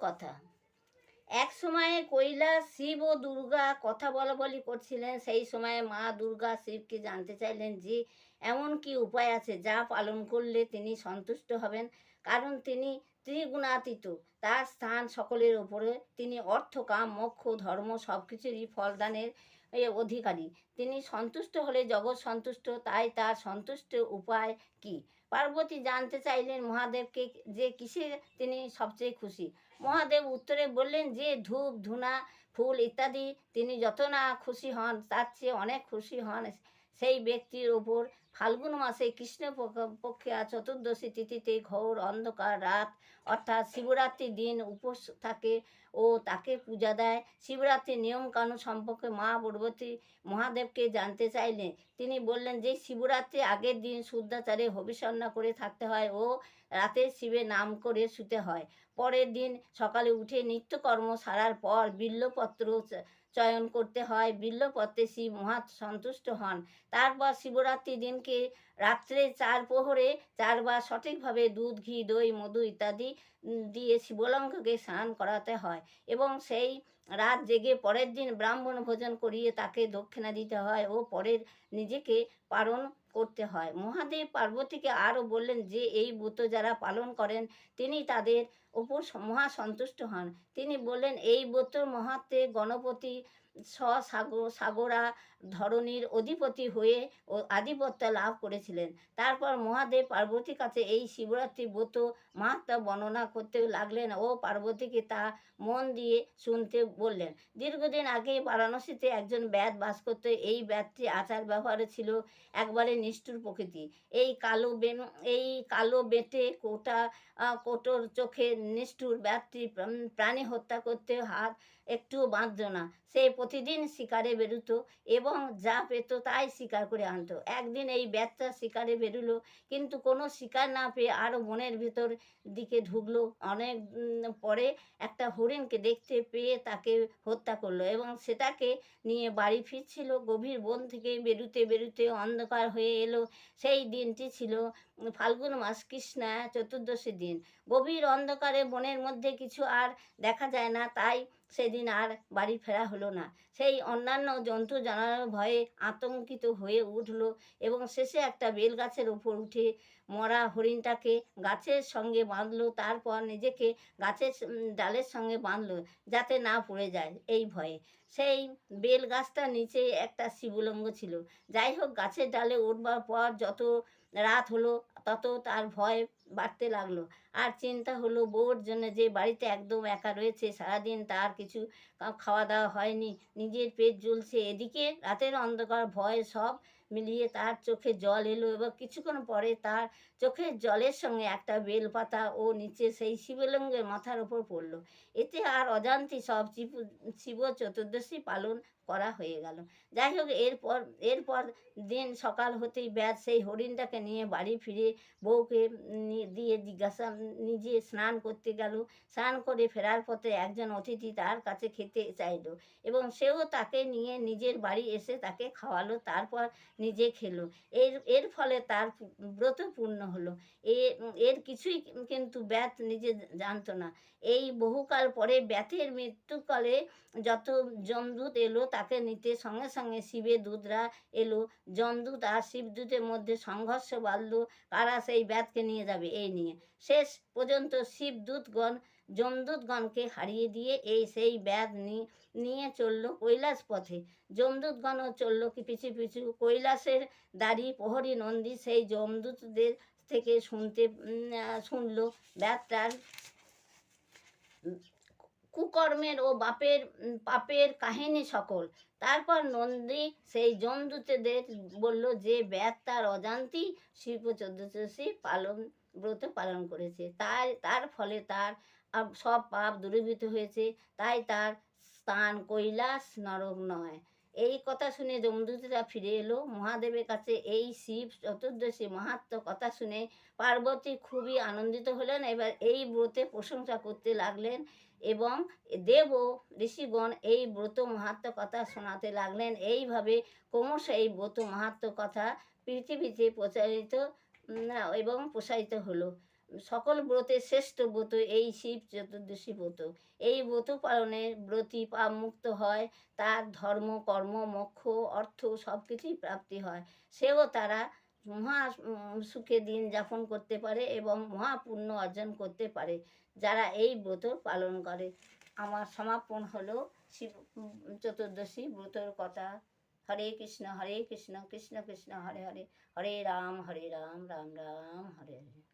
কথা। এক সময়ে কৈলাস শিব ও দুর্গা কথা বলা বলি করছিলেন, সেই সময়ে মা দুর্গা শিবকে জানতে চাইলেন যে, এমন কি উপায় আছে যা পালন করলে তিনি সন্তুষ্ট হবেন? কারণ তিনি ত্রিগুণাতীত। তার স্থান সকলের ওপরে তিনি অর্থ, কাম, মোক্ষ, ধর্ম সব কিছুরই ফলদানের অধিকারী। তিনি সন্তুষ্ট হলে জগৎ সন্তুষ্ট, তাই তার সন্তুষ্ট উপায় কি? পার্বতী জানতে চাইলেন মহাদেবকে যে কিসে তিনি সবচেয়ে খুশি। মহাদেব উত্তরে বললেন, যে ধূপ, ধুনা, ফুল ইত্যাদি তিনি যত না খুশি হন, তার চেয়ে অনেক খুশি হন সেই ব্যক্তির ওপর ফাল্গুন মাসে কৃষ্ণ পক্ষে চতুর্দশী তিথিতে ঘোর অন্ধকার রাত। অর্থাৎ শিবরাত্রির দিন উপোস থাকে ও তাকে পূজা দেয়। শিবরাত্রির নিয়মকানুন সম্পর্কে মা পর্বতী মহাদেবকে জানতে চাইলেন। তিনি বললেন যে, শিবরাত্রি আগের দিন শুদ্ধাচারে হবিষণ্ণা করে থাকতে হয় ও রাতে শিবের নাম করে শুতে হয়। পরের দিন সকালে উঠে নিত্যকর্ম সারার পর বিল্লপত্র চয়ন করতে হয়। বিল্লপত্রে শিব মহা সন্তুষ্ট হন। তারপর শিবরাত্রি দিনকে রাত্রে চার প্রহরে চারবার সঠিকভাবে দুধ, ঘি, দই, মধু ইত্যাদি দিয়ে শিবলঙ্গকে স্নান করাতে হয় এবং সেই রাত জেগে পরের দিন ব্রাহ্মণ ভোজন করিয়ে তাকে দক্ষিণা দিতে হয় ও পরের নিজেকে পালন করতে হয়। মহাদেব পার্বতীকে আরও বললেন যে, এই ব্রত যারা পালন করেন, তিনি তাদের ওপর মহা সন্তুষ্ট হন। তিনি বললেন, এই ব্রতর মহাত্মে গণপতি স সাগর ধরণীর অধিপতি হয়ে ও আধিপত্য লাভ করেছিলেন। তারপর মহাদেব পার্বতীর কাছে এই শিবরাত্রি ব্রত মাহাত্মা বর্ণনা করতে লাগলেন ও পার্বতীকে তা মন দিয়ে শুনতে বললেন। দীর্ঘদিন আগে বারাণসীতে একজন ব্যাধ বাস করত। এই ব্যাধটি আচার ব্যবহারে ছিল একবারে নিষ্ঠুর প্রকৃতি। এই কালো এই কালো বেটে কোটা কোটোর চোখে নিষ্ঠুর প্রাণ- প্রাণী হত্যা করতে হাত একটুও বাঁধত না। সে প্রতিদিন শিকারে বেরোতো এবং যা পেত তাই শিকার করে আনতো। একদিন এই ব্যাদটা শিকারে বেরোলো, কিন্তু কোনো শিকার না পেয়ে আরও বনের ভেতর দিকে ঢুকলো। অনেক পরে একটা হরিণকে দেখতে পেয়ে তাকে হত্যা করল এবং সেটাকে নিয়ে বাড়ি ফিরছিল। গভীর বন থেকে বেরুতে বেরুতে অন্ধকার হয়ে এলো। সেই দিনটি ছিল ফাল্গুন মাস, কৃষ্ণা চতুর্দশী দিন। গভীর অন্ধকারে বনের মধ্যে কিছু আর দেখা যায় না, তাই সেদিন আর বাড়ি ফেরা হলো না। সেই অন্যান্য জন্তু জানার ভয়ে আতঙ্কিত হয়ে উঠল এবং শেষে একটা বেল গাছের ওপর উঠে মরা হরিণটাকে গাছের সঙ্গে বাঁধলো, তারপর নিজেকে গাছের ডালের সঙ্গে বাঁধলো যাতে না পড়ে যায় এই ভয়ে। সেই বেল গাছটার নিচে একটা শিবলঙ্গ ছিল। যাই হোক, গাছের ডালে উঠবার পর যত রাত হলো, তত তার ভয় বাড়তে লাগল। আর চিন্তা হলো বউর জন্য যে বাড়িতে একদম একা রয়েছে, সারাদিন তার কিছু খাওয়া দাওয়া হয়নি, নিজের পেট জ্বলছে, এদিকে রাতের অন্ধকার, ভয় সব মিলিয়ে তার চোখে জল এলো এবং কিছুক্ষণ পরে তার চোখের জলের সঙ্গে একটা বেলপাতা ও নিচে সেই শিবলিঙ্গের মাথার ওপর পড়ল। এতে আর অজান্তি সব শিব শিব চতুর্দশী পালন করা হয়ে গেল। যাই হোক, এরপর এরপর দিন সকাল হতেই ব্যাস সেই হরিণটাকে নিয়ে বাড়ি ফিরে বউকে দিয়ে জিজ্ঞাসা, নিজে স্নান করতে গেল। স্নান করে ফেরার পথে একজন অতিথি তার কাছে খেতে চাইলো এবং সেও তাকে নিয়ে নিজের বাড়ি এসে তাকে খাওয়ালো। তারপর নিজে খেলো। এর এর ফলে তার ব্রত পূর্ণ হলো। এর কিছুই কিন্তু ব্যাত নিজে জানতো না। এই বহুকাল পরে ব্যাথের মৃত্যুকালে যত যমদূত এলো, তাকে নিতে সঙ্গে সঙ্গে শিবের দূতরা এলো। যমদূত আর শিবদূতের মধ্যে সংঘর্ষ বাড়লো কারা সেই ব্যাতকে নিয়ে যাবে এই নিয়ে। শেষ পর্যন্ত শিবদূতগণ যমদূতগণকে হারিয়ে দিয়ে এই সেই ব্যাধ নিয়ে চলল কৈলাস পথে যমদূতগণও চলল কি পিছু পিছু। কৈলাসের দাড়ি প্রহরী নন্দী সেই যমদূতদের থেকে শুনতে শুনল। ব্যাধটার কুকর্মের ও বাপের পাপের কাহিনী সকল। তারপর নন্দী সেই জমদূতেদের বলল যে ব্যাত তার অজান্তি শিল্প চতুর্দশী পালন, ব্রত পালন করেছে। তাই, তার ফলে তার সব পাপ দূরীভূত হয়েছে, তাই তার স্থান কৈলাস নরক নয়। এই কথা শুনে যমদূতেরা ফিরে এলো। মহাদেবের কাছে এই শিব চতুর্দশী মাহাত্ম কথা শুনে পার্বতী খুবই আনন্দিত হলেন। এবার এই ব্রতে প্রশংসা করতে লাগলেন এবং দেব ঋষিগণ এই ব্রত মাহাত্ম কথা শোনাতে লাগলেন। এইভাবে ক্রমশ এই ব্রত মাহাত্ম কথা পৃথিবীতে প্রচারিত এবং প্রসারিত হলো। সকল ব্রতের শ্রেষ্ঠ ব্রত, এই শিব চতুর্দশী ব্রত। এই ব্রত পালনে ব্রতী পাপ মুক্ত হয়, তার ধর্ম, কর্ম, মোক্ষ, অর্থ সব কিছুই প্রাপ্তি হয়। সেও তারা মহা সুখে দিন যাপন করতে পারে এবং মহাপুণ্য অর্জন করতে পারে, যারা এই ব্রত পালন করে। আমার সমাপন হলো শিব চতুর্দশী ব্রতর কথা। হরে কৃষ্ণ হরে কৃষ্ণ কৃষ্ণ কৃষ্ণ, হরে হরে। হরে রাম হরে রাম রাম রাম, হরে হরে।